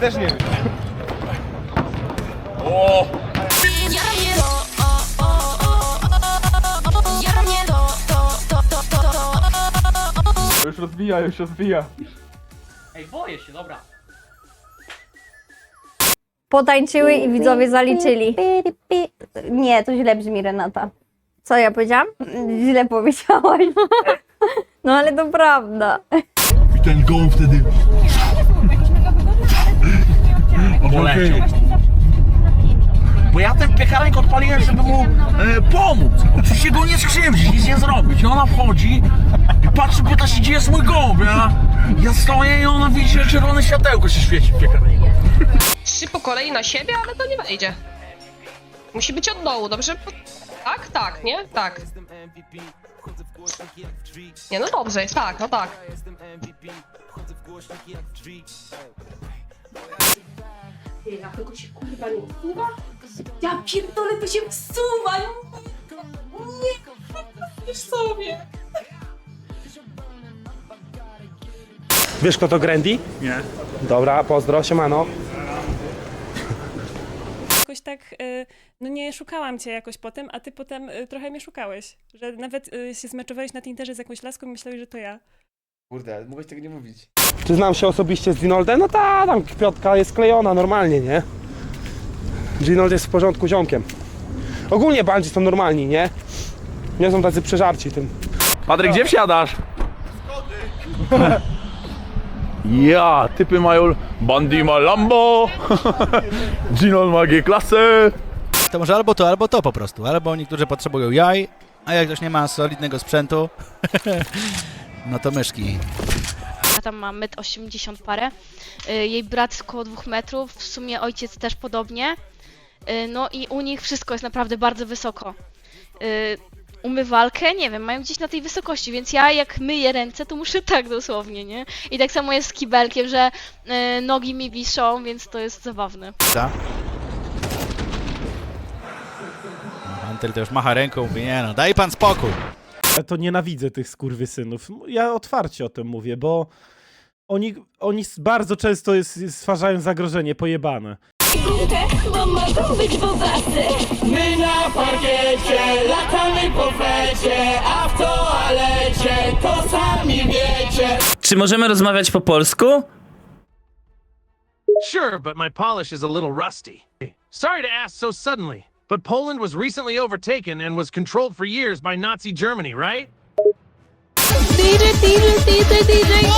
Też nie wiem. O! Już rozwija, już rozwija. Ej, boję się, dobra. Potańczyły i widzowie zaliczyli. Nie, to źle brzmi Renata. Co ja powiedziałam? Źle powiedziałaś. No ale to prawda. I ten goł wtedy. Poleciał. Bo ja ten piekarnik odpaliłem, żeby mu e, pomóc. Oczywiście go nie skrzywdzić, nic nie zrobić. I ona wchodzi i patrzy, pyta się, gdzie jest mój gołąb. Ja, ja stoję i ona widzi, że czerwone światełko się świeci w piekarniku. trzy po kolei na siebie, ale to nie wejdzie. Musi być od dołu, dobrze? Tak, tak, nie? Tak. Nie, no dobrze jest, tak, no tak. Ja tylko się kurwa nie wsuwa? Ja pierdolę, to się wsuwa! Nie, wiesz sobie. Wiesz kto to Grandy? Nie. Dobra, pozdro, siemano. jakoś tak, y, no nie szukałam cię jakoś potem, a ty potem y, trochę mnie szukałeś. Że nawet y, się zmeczowałeś na Tinderze z jakąś laską i myślałeś, że to ja. Kurde, mogłeś tego nie mówić. Czy znam się osobiście z Dinoldem? No ta, tam kwiatka jest klejona normalnie, nie? Ginold jest w porządku ziomkiem. Ogólnie bandzi są normalni, nie? Nie są tacy przeżarci tym. Patryk, gdzie wsiadasz? Ja, typy mają Bandy ma Lambo, Ginol ma G-klasę. To może albo to, albo to po prostu. Albo niektórzy potrzebują jaj, a jak ktoś nie ma solidnego sprzętu, no to myszki. Ja tam ma 1,80 m parę. Y, Jej brat około 2 metrów, w sumie ojciec też podobnie. Y, No i u nich wszystko jest naprawdę bardzo wysoko. Y, Umywalkę, nie wiem, mają gdzieś na tej wysokości, więc ja jak myję ręce, to muszę tak dosłownie, nie? I tak samo jest z kibelkiem, że nogi mi wiszą, więc to jest zabawne. Da? Antel już macha ręką, mówi, nie no, daj pan spokój. Ja to nienawidzę tych skurwysynów. Ja otwarcie o tym mówię, bo oni, oni bardzo często jest, stwarzają zagrożenie, pojebane. Bo mogą być bobasy. My na parkiecie, latamy po fecie, a w toalecie to sami wiecie. Czy możemy rozmawiać po polsku? Sure, but my polish is a little rusty. Sorry to ask so suddenly, but Poland was recently overtaken and was controlled for years by Nazi Germany, right? DJ, DJ, DJ, DJ!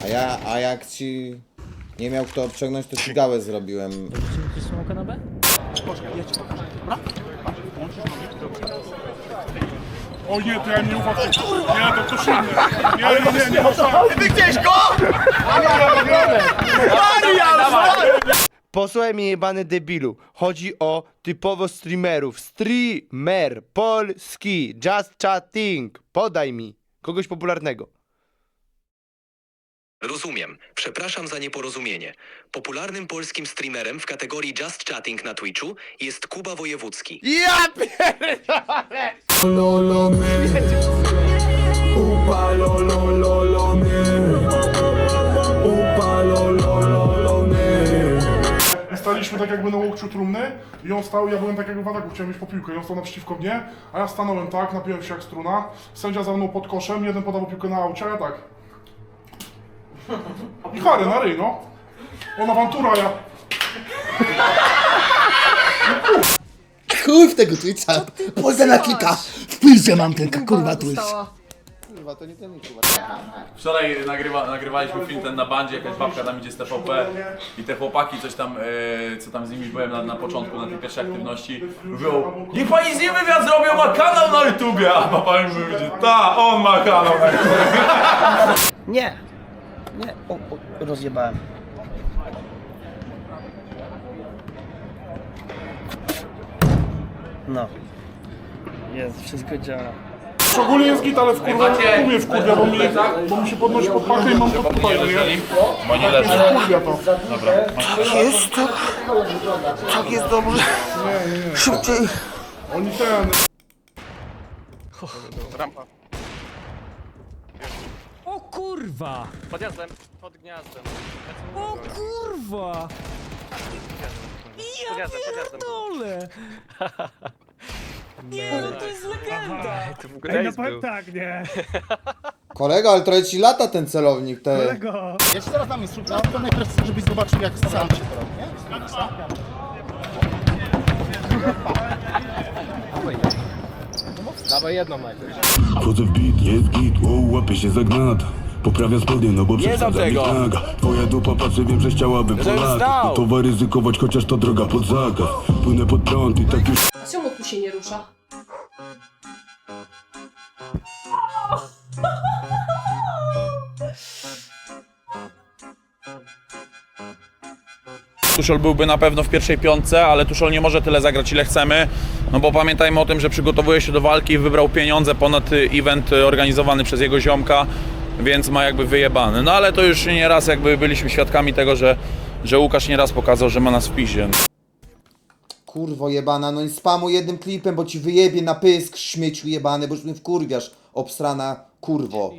A ja, a jak ci nie miał kto obciągnąć, to ci gałę zrobiłem. O nie, to ja nie ufam. Nie, to ktoś inny. Nie, nie, nie, nie można. Ty gdzieś go? Posłuchaj mnie jebany debilu. Chodzi o typowo streamerów. Streamer polski. Just chatting. Podaj mi kogoś popularnego. Rozumiem. Przepraszam za nieporozumienie. Popularnym polskim streamerem w kategorii Just Chatting na Twitchu jest Kuba Wojewódzki. Ja pierdolę! Staliśmy tak jakby na łokciu trumny i on stał, ja byłem tak jakby w ataku, chciałem mieć po piłkę i on stał naprzeciwko mnie, a ja stanąłem tak, napiłem się jak struna, sędzia za mną pod koszem, jeden podawał piłkę na aucie, a ja tak. I karę na ryj, no. On awantura, ja... Chuj w tego Twitcha! Pozę na kilka! W pizdzie mam ten kurwa Twitch! Kurwa, to nie ten kurwa. Wczoraj nagrywa, nagrywaliśmy film ten na bandzie, jakaś babka tam idzie z TVP i te chłopaki coś tam, e, co tam z nimi byłem na, na początku, na tej pierwszej aktywności, mówią Niech pani z nim wywiad zrobi, on ma kanał na YouTubie, a papa mi mówi, ta, on ma kanał na YouTubie. Nie. Nie, o, o, rozjebałem. No. Jest, wszystko działa. Ogólnie jest git, ale w kurwa, umie w kurwa, bo mi, bo mi się podnosi pod pachę i mam to tutaj, nie? Bo nie leży. Kurwa to. Dobra. Jest to Tak jest dobrze. Szybciej. Oni ten... O kurwa! Pod gniazdem, pod gniazdem. O kurwa! Ja pierdolę! Nie, no to jest legenda! To w ogóle jest był. tak, nie? Kolego, ale trochę ci lata ten celownik, te. Ja ci teraz dam instrukcję, to najpierw chcę, żebyś zobaczył jak sam się to robi, nie? Dawaj jedną najpierw. Wchodzę w beat, jest git, wow, łapię się za gnata Poprawia spodnie, no bo przesadza mi knaga Twoja dupa patrzy, wiem, że chciałaby Polaka Gotowa ryzykować, chociaż to droga pod zakaz. Płynę pod prąd i tak już A czemu tu się nie rusza? Tuszol byłby na pewno w pierwszej piątce, ale Tuszol nie może tyle zagrać ile chcemy, no bo pamiętajmy o tym, że przygotowuje się do walki i wybrał pieniądze ponad y, event y, organizowany przez jego ziomka, więc ma jakby wyjebany. No ale to już nieraz jakby byliśmy świadkami tego, że, że Łukasz nieraz pokazał, że ma nas w pizie. Kurwo jebana, no i spamu jednym klipem, bo ci wyjebie na pysk śmieciu jebany, bo już mnie wkurwiasz, obstrana kurwo.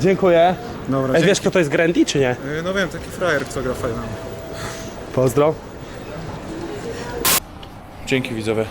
Dziękuję. Dobra, Ej, wiesz kto to jest Grandy, czy nie? No wiem, taki frajer, co gra fajną. Pozdro. Dzięki widzowie.